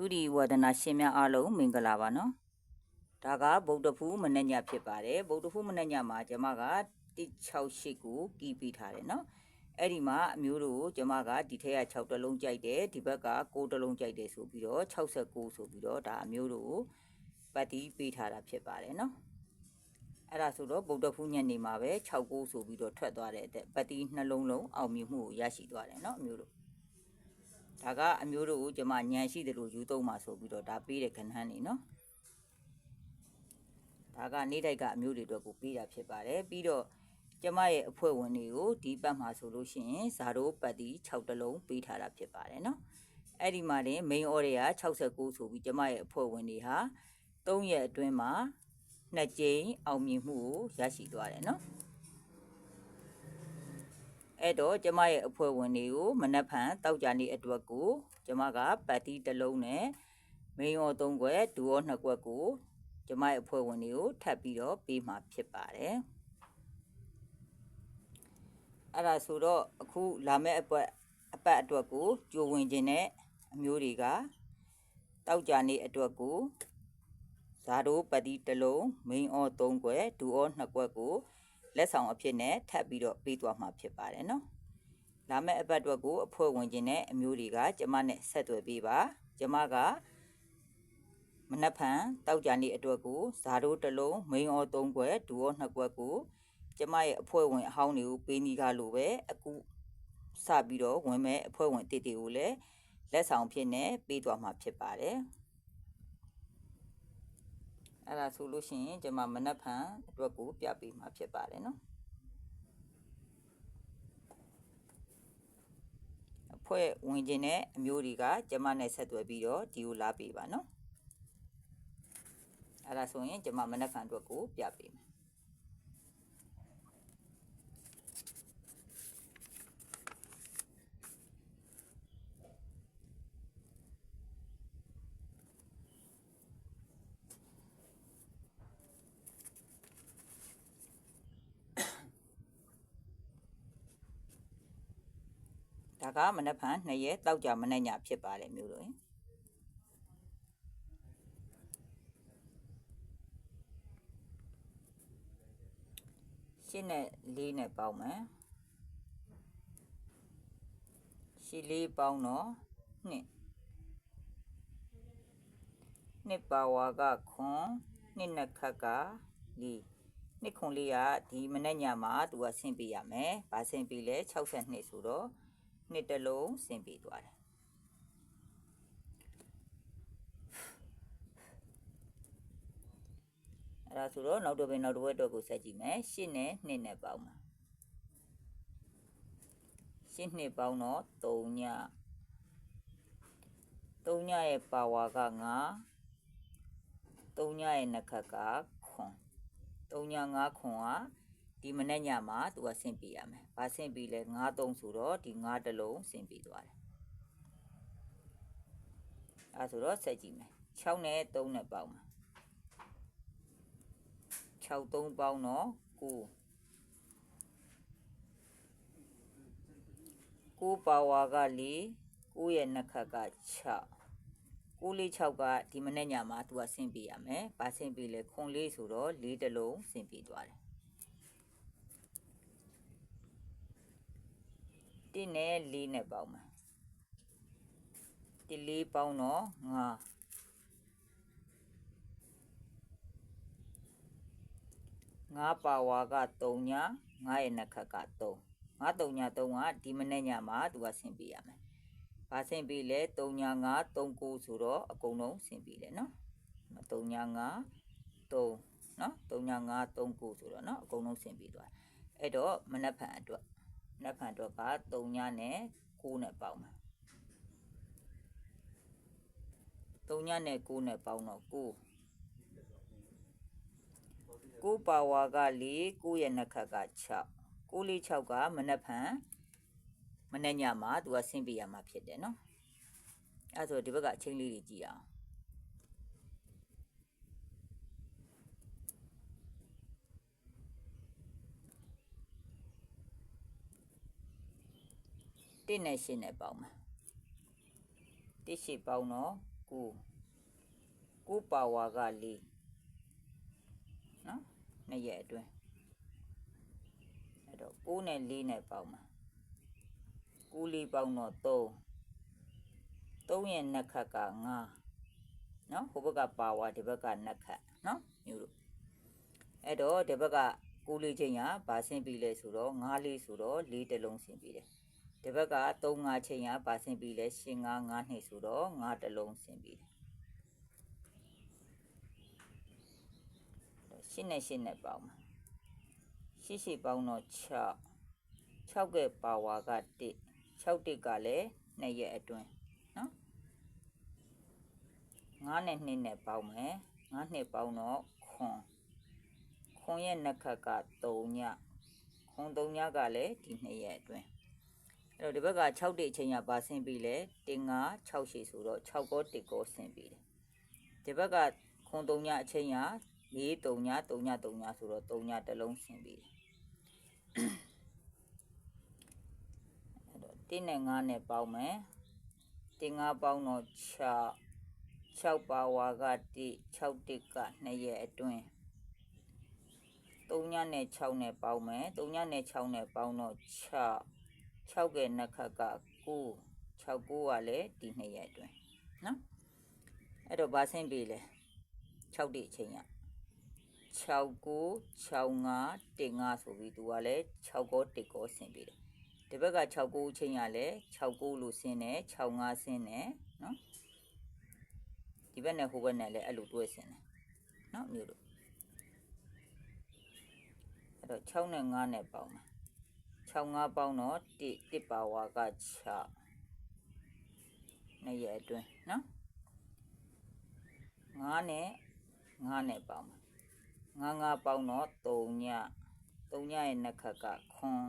တူဒီဝဒနာရှင်များအားလုံးမင်္ဂလာပါနော်ဒါကဗုဒ္ဓဖူးမနေ့ညဖြစ်ပါတယ်ဗုဒ္ဓဖူးမနေ့ညမှာကျမက168ကိုကီးပြီးထားတယ်နော်အဲ့ဒီမှာအမျိုးတို့ကိုကျမကဒီထက်က6တလုံးကြိုက်တယ်ဒီဘက်က9တလုံးကြိုက်တယ်ဆိုပြီးတော့69ဆိုပြီးတော့ဒါအမျိုးတို့ကိုပတ်တီးပေးထားတာဖြစ်ပါတယ်နော်အဲ့ဒါဆိုတော့ဗုဒ္ဓဖူးညနေမှာပဲ69ဆိုပြီးတော့ထွက်သွားတဲ့အတွက်ပတ်တီးနှလုံးလုံးအောင်မြင်မှုကိုရရှိသွားတယ်နော်အမျိုးတို့ ဒါကအမျိုးတို့ကိုကျွန်မညံရှိတယ်လို့ယူသုံးပါဆိုပြီးတော့ဒါပေးတဲ့ခဏန်းနေနော်ဒါကနေတိုက်ကအမျိုးတွေအတွက်ကိုပေးတာဖြစ်ပါတယ်ပြီးတော့ကျမရဲ့အဖွဲ့ဝင်တွေကိုဒီပတ်မှာဆိုလို့ရှိရင်ဇာတို့ပတ်တီ6တလုံးပေးထားတာဖြစ်ပါတယ်နော်အဲ့ဒီမှာတင် main order က69ဆိုပြီးကျမရဲ့အဖွဲ့ဝင်တွေဟာ3ရက်အတွင်းမှာနှစ်ကြိမ်အောင်မြင်မှုကိုရရှိသွားတယ်နော် အဲ့တော့ကျမရဲ့အဖွဲ့ဝင်တွေကိုမနက်ဖြန်တောက်ကြနေ့အတွက်ကိုကျမကပတ်တီတစ်လုံးနဲ့မင်းရောသုံးခွက်ဒူရောနှစ်ခွက်ကိုကျမရဲ့အဖွဲ့ဝင်တွေကိုထပ်ပြီးတော့ပေးမှာဖြစ်ပါတယ်အဲ့ဒါဆိုတော့အခုလာမယ့်အပတ်အပတ်အတွက်ကိုကြိုဝင်ခြင်းနဲ့အမျိုးတွေကတောက်ကြနေ့အတွက်ကိုဇာတို့ပတ်တီတစ်လုံးမင်းအောသုံးခွက်ဒူရောနှစ်ခွက်ကို လက်ဆောင်အဖြစ်နဲ့ထပ်ပြီးတော့ပေးသွားမှာဖြစ်ပါတယ်နော်။လာမယ့်အပတ်အတွက်ကိုအဖွဲ့ဝင်ခြင်းနဲ့အမျိုးတွေကကျမနဲ့ဆက်သွယ်ပေးပါ။ကျမကမနက်ဖြန်တောက်ကြနေ့အတွက်ကိုဇာတို့တစ်လုံးမိန်အောသုံးခွက်ဒူအောနှစ်ခွက်ကိုကျမရဲ့အဖွဲ့ဝင်အဟောင်းတွေကိုပေးနီးကားလို့ပဲအခုစပြီးတော့ဝင်မဲ့အဖွဲ့ဝင်တစ်တွေကိုလည်းလက်ဆောင်ဖြစ်နဲ့ပေးသွားမှာဖြစ်ပါတယ်။ အဲ့ဒါဆိုလို့ရှိရင်ကျွန်မမနက်ဖြန်အတွက်ကိုပြပေးမှာဖြစ်ပါတယ်နော်အဖွဲ့ဝင်ခြင်းနဲ့အမျိုးတွေကကျွန်မနဲ့ဆက်သွယ်ပြီးတော့ဒီကိုလာပေးပါနော်အဲ့ဒါဆိုရင်ကျွန်မမနက်ဖြန်အတွက်ကိုပြပေးမယ် ဒါကမနက်ဖြန်2ရက်တောက်ကြမနေ့ညဖြစ်ပါတယ်မျိုးတို့ရင်ရှင်းနဲ့လေးနဲ့ပေါင်းမယ်ရှင်းလေးပေါင်းတော့နှစ်နှစ်ပါဝါကခွန်နှစ်နှစ်ခတ်ကလေးနှစ်ခွန်လေးကဒီမနေ့ညမှာသူကဆင်းပေးရမယ်။ဘာဆင်းပေးလဲ62ဆိုတော့ နှစ်တစ်လုံးဆင်းပေးသွားတယ်။အဲ့ဒါဆိုတော့နောက်တော့ပဲနောက်တစ်ဝက်တော့ကိုဆက်ကြည့်မယ်။ရှင်းနဲ့နှစ်နဲ့ပေါင်းမှာရှင်းနှစ်ပေါင်းတော့3ည3ညရဲ့ပါဝါက9 3ညရဲ့နှစ်ခတ်ကခွန်3ည9ခွန်က ဒီမနေ့ညမှာသူကဆင့်ပြရမယ်။ဘာဆင့်ပြလဲ9 3ဆိုတော့ဒီ9တလုံးဆင့်ပြသွားတယ်။အဲဆိုတော့ဆက်ကြည့်မယ်။6နဲ့3နဲ့ပေါင်းမှာ6 3ပေါင်းတော့9 9ပါဝါက4 9ရဲ့နှစ်ခတ်က6 9လေး6ကဒီမနေ့ညမှာသူကဆင့်ပြရမယ်။ဘာဆင့်ပြလဲခွန်လေးဆိုတော့4တလုံးဆင့်ပြသွားတယ်။ 1နဲ့4နဲ့ပေါင်းမှာ1 4ပေါင်းတော့5 5ပါဝါက3ည9ရဲ့နှစ်ခတ်က3 9 3ည3ကဒီမနေ့ညမှာသူကဆင့်ပြရမယ်။ဘာဆင့်ပြလဲ3ည9 3 9ဆိုတော့အကုန်လုံးဆင့်ပြတယ်နော်။3ည9 3နော်3ည9 3 9ဆိုတော့နော်အကုန်လုံးဆင့်ပြသွား။အဲ့တော့မနက်ဖြန်အတွက်မ နက်ဖြန်အတွက်က3ညနဲ့9နဲ့ပေါင်းမှာ3ညနဲ့9နဲ့ပေါင်းတော့9 9ပါဝါက4 9ရဲ့နှစ်ခတ်က6 9လေး6ကမနက်ဖြန်မနေ့ညမှာသူကဆင်းပြရမှာဖြစ်တယ်နော်အဲဆိုဒီဘက်ကအချင်းလေးတွေကြည့်အောင် 1နဲ့8နဲ့ပေါင်းမှာ1 8ပေါင်းတော့9 9 9ပါဝါက4နော်နှစ်ရက်အတွင်းအဲ့တော့9နဲ့4နဲ့ပေါင်းမှာ9လေးပေါင်းတော့3 3ရဲ့နှစ်ခတ်က5နော်ဟိုဘက်ကပါဝါဒီဘက်ကနှစ်ခတ်နော်မျိုးတို့အဲ့တော့ဒီဘက်က9လေးချင်းကဘာဆင်းပြီးလဲဆိုတော့5လေးဆိုတော့4တစ်လုံးဆင်းပြီးတယ် ဒီဘက်က3 5ချင်းကဘာဆင်းပြီးလဲ8 5 5နှစ်ဆိုတော့5တစ်လုံးဆင်းပြီးတယ်ရှင်းနဲ့ရှင်းနဲ့ပေါင်းမှာရှိရှိပေါင်းတော့6 6ကပါဝါက1 6တစ်ကလည်း2ရက်အတွင်းနော်9နဲ့2နဲ့ပေါင်းမယ်9နှစ်ပေါင်းတော့ခွန်ခွန်ရဲ့နှစ်ခတ်က3ညခွန်3ညကလည်းဒီ2ရက်အတွင်း အဲ့တော့ဒီဘက်က6တစ်အချိန်ကပါဆင်းပြီးလဲတင်9 6ရှိဆိုတော့6ကော1ကောဆင်းပြီးတယ်ဒီဘက်ကခွန်3ညအချိန်က4 3ည3ည3ညဆိုတော့3ညတစ်လုံးဆင်းပြီးတယ်အဲ့တော့1နဲ့9နဲ့ပေါင်းမယ်တင်9ပေါင်းတော့6 6ပါဝါက1 6တစ်က2ရက်အတွင်း3ညနဲ့6နဲ့ပေါင်းမယ်3ညနဲ့6နဲ့ပေါင်းတော့6 6ကနှစ်ခတ်က9 6 9ကလည်းဒီ2ရက်အတွင်းနော်အဲ့တော့ဘာဆင်းပြီလဲ6တိအချိန်ရ6 9 6 5 1 5ဆိုပြီးသူကလည်း6ကော1ကောဆင်းပြီတယ်ဒီဘက်က6 9အချိန်ရလဲ6 9လို့ဆင်းတယ်6 5ဆင်းတယ်နော်ဒီဘက်နဲ့ဟိုဘက်နဲ့လည်းအဲ့လိုတွဲဆင်းတယ်နော်မျိုးတို့အဲ့တော့6နဲ့5နဲ့ပေါင်းမှာ 6 5ပေါင်းတော့1 1ပါဝါက6နှစ်ရက်အတွင်းနော်9နဲ့9နဲ့ပေါင်းမှာ9 9ပေါင်းတော့3ည3ညရဲ့နှစ်ခတ်ကခွန်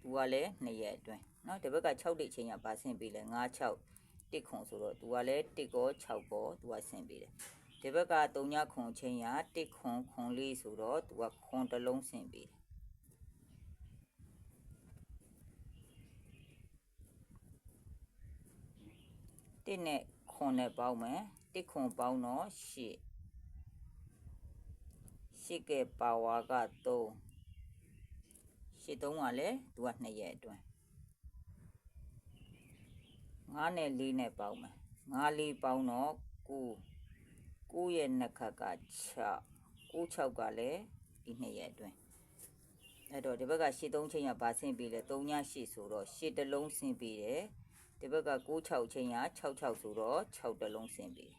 သူကလည်းနှစ်ရက်အတွင်းနော်ဒီဘက်က6တိတ်ချင်းကပါဆင်းပြီလေ9 6တစ်ခွန်ဆိုတော့သူကလည်း1ကော6ကောသူကဆင်းပြီတယ်ဒီဘက်က3ညခွန်ချင်းရ1ခွန်ခွန်လေးဆိုတော့သူကခွန်တစ်လုံးဆင်းပြီတယ် တစ်နဲ့ခွန်နဲ့ပေါင်းမယ်တစ်ခွန်ပေါင်းတော့8ရှစ်ကပါဝါက3ရှစ်3ကလည်းသူက2ရက်အတွင်း9နဲ့4နဲ့ပေါင်းမယ်9လေးပေါင်းတော့9 9ရဲ့နှစ်ခတ်က6 9 6ကလည်းဒီ2ရက်အတွင်းအဲ့တော့ဒီဘက်ကရှစ်3ချိန်ကပါဆင်းပြီးလဲ3ညရှစ်ဆိုတော့ရှစ်တစ်လုံးဆင်းပြီးတယ် ဒီဘက်က6 6ချိန်က6 6ဆိုတော့6တစ်လုံးဆင်းပြီး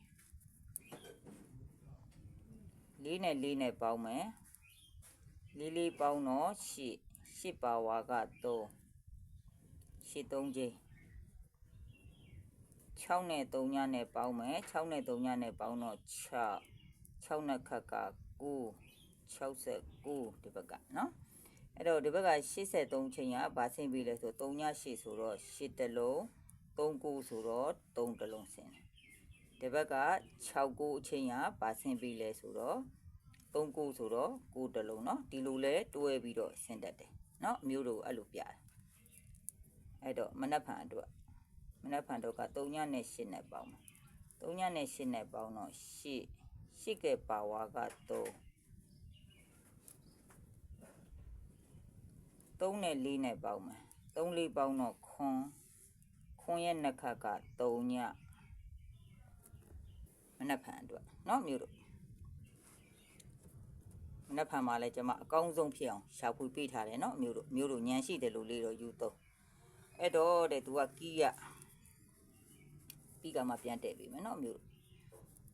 လေးနဲ့လေးနဲ့ပေါင်းမယ်လေးလေးပေါင်းတော့8 8ပါဝါက3 8 3ချိန်6နဲ့3ညနဲ့ပေါင်းမယ်6နဲ့3ညနဲ့ပေါင်းတော့6 6နဲ့ခက်က9 69ဒီဘက်ကနော်အဲ့တော့ဒီဘက်က83ချိန်ကဘာဆင်းပြီးလဲဆို3ည8ဆိုတော့8တလုံး 3ကိုဆိုတော့3တလုံးဆင်းတယ်ဒီဘက်က6ကိုအချိန်ကဘာဆင်းပြီးလဲဆိုတော့3ကိုဆိုတော့9တလုံးเนาะဒီလိုလဲတွဲပြီးတော့ဆင်းတတ်တယ်เนาะအမျိုးတို့အဲ့လိုပြတယ်အဲ့တော့မနက်ဖြန်အတွက်မနက်ဖြန်တော့က3ညနဲ့8နဲ့ပေါင်းမှာ3ညနဲ့8နဲ့ပေါင်းတော့8 8ကပါဝါက3 3နဲ့4နဲ့ပေါင်းမှာ3လေးပေါင်းတော့ခွန် ခွန်ရဲ့နှစ်ခတ်က3ညမနက်ဖြန်အတွက်เนาะမျိုးတို့မနက်ဖြန်မှာလဲကျွန်မအကောင်းဆုံးဖြစ်အောင်ရှာဖွေပေးထားတယ်เนาะမျိုးတို့မျိုးတို့ညံရှိတယ်လို့လေးတော့ယူတော့အဲ့တော့တဲ့သူကကီးရကီးကမှပြန်တည့်ပြီမယ်เนาะမျိုးတို့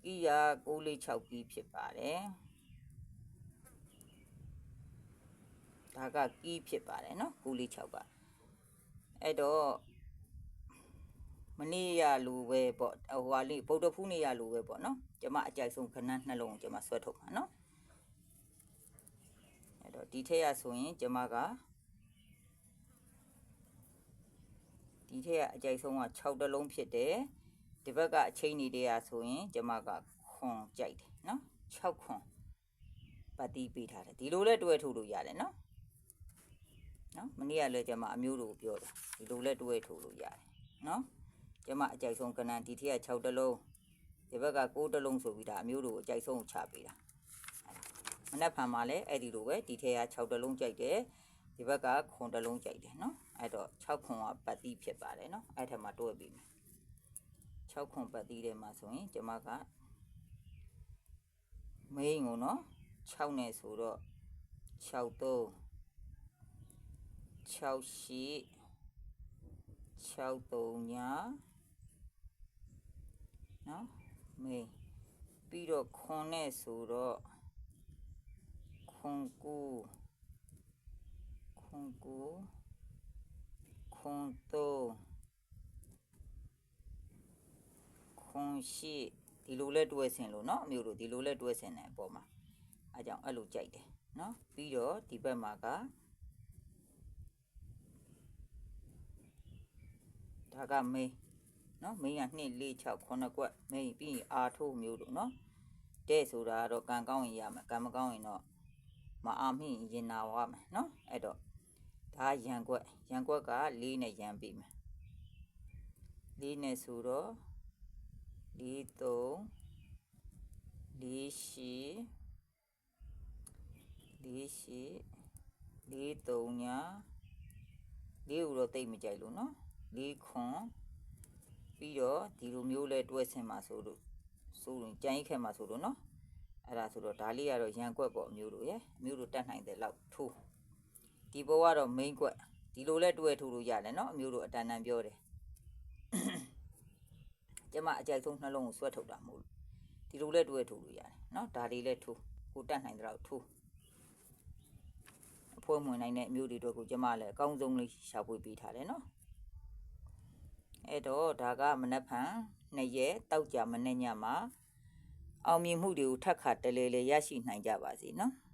ကီးရ646ကီးဖြစ်ပါတယ်ဒါကကီးဖြစ်ပါတယ်เนาะ646ကအဲ့တော့ မနေ့ရလူပဲပေါ့ဟိုဟာလေးဗုဒ္ဓဖူးနေ့ရလူပဲပေါ့နော်ကျမအကြိုက်ဆုံးခဏနှလုံးကျမဆွဲထုတ်ပါနော်အဲ့တော့ဒီထက်ရဆိုရင်ကျမကဒီထက်ရအကြိုက်ဆုံးက6တလုံးဖြစ်တယ်ဒီဘက်ကအချိန်နေတည်းရဆိုရင်ကျမကခွန်ကြိုက်တယ်နော်6ခွန်ပတ်တီးပေးထားတယ်ဒီလိုလဲတွဲထုတ်လို့ရတယ်နော်နော်မနေ့ကလည်းကျမအမျိုးတို့ပြောတယ်ဒီလိုလဲတွဲထုတ်လို့ရတယ်နော် ကျကျမအကြိုက်ဆုံးကဏ္ဍဒီထက်6တလုံးဒီဘက်က9တလုံးဆိုပြီးဒါအမျိုးတို့အကြိုက်ဆုံးကိုချပေးတာမနက်ဖြန်မှာလည်းအဲ့ဒီလိုပဲဒီထက်က6တလုံးကြိုက်တယ်ဒီဘက်ကခွန်တလုံးကြိုက်တယ်နော်အဲ့တော့6ခွန်ကပတ်တိဖြစ်ပါတယ်နော်အဲ့ထက်မှာတွဲပြီးမယ်6ခွန်ပတ်တိထဲမှာဆိုရင်ကျမကမိန်ကိုနော်6နဲ့ဆိုတော့6 3 6ရှိ6 3ညာ နော်မေးပြီးတော့ခွန်နဲ့ဆိုတော့ခွန်ကူခွန်ကူခွန်တော့ခွန်ရှိဒီလိုလဲတွဲဆင်လို့เนาะအမျိုးတို့ဒီလိုလဲတွဲဆင်တယ်အပေါ်မှာအဲကြောင့်အဲ့လိုကြိုက်တယ်เนาะပြီးတော့ဒီဘက်မှာက ဒါကမင်း နော်မင်းက2 4 6 9ကွက်မင်းပြီးရင်အာထိုးမျိုးတို့နော်တဲ့ဆိုတာကတော့ကံကောင်းရင်ရမယ်ကံမကောင်းရင်တော့မအားမိရင်ရင်နာဝါမယ်နော်အဲ့တော့ဒါရန်ကွက်ရန်ကွက်က4နဲ့ရန်ပြီးမယ်4နဲ့ဆိုတော့4 3 4ရှိ4ရှိ4 3ညာ4ကိုတော့တိတ်မကြိုက်လို့နော်လေးခွန် ပြီးတော့ဒီလိုမျိုးလဲတွဲဆင်မှာဆိုလို့ဆိုရင်ကြိုင်းခက်မှာဆိုလို့နော်အဲ့ဒါဆိုတော့ဒါလေးကတော့ရန်ကွက်ပေါ့အမျိုးတို့ရယ်အမျိုးတို့တတ်နိုင်တယ်လောက်ထိုးဒီဘဝကတော့ main ကွက်ဒီလိုလဲတွဲထိုးလို့ရတယ်နော်အမျိုးတို့အတန်တန်ပြောတယ်ကျမအကြိုက်ဆုံးနှလုံးကိုဆွဲထုတ်တာမဟုတ်လို့ဒီလိုလဲတွဲထိုးလို့ရတယ်နော်ဒါလေးလဲထိုးကိုတတ်နိုင်တယ်လောက်ထိုးအဖွဲမွင်နိုင်တဲ့အမျိုးတွေအတွက်ကိုကျမလည်းအကောင်းဆုံးလေးရှာဖွေပေးထားတယ်နော် အဲ့တော့ဒါကမနက်ဖြန်နှစ်ရက်တောက်ကြမနေ့ညမှာအောင်မြင်မှုတွေကိုထပ်ခါတလဲလဲရရှိနိုင်ကြပါစေနော်။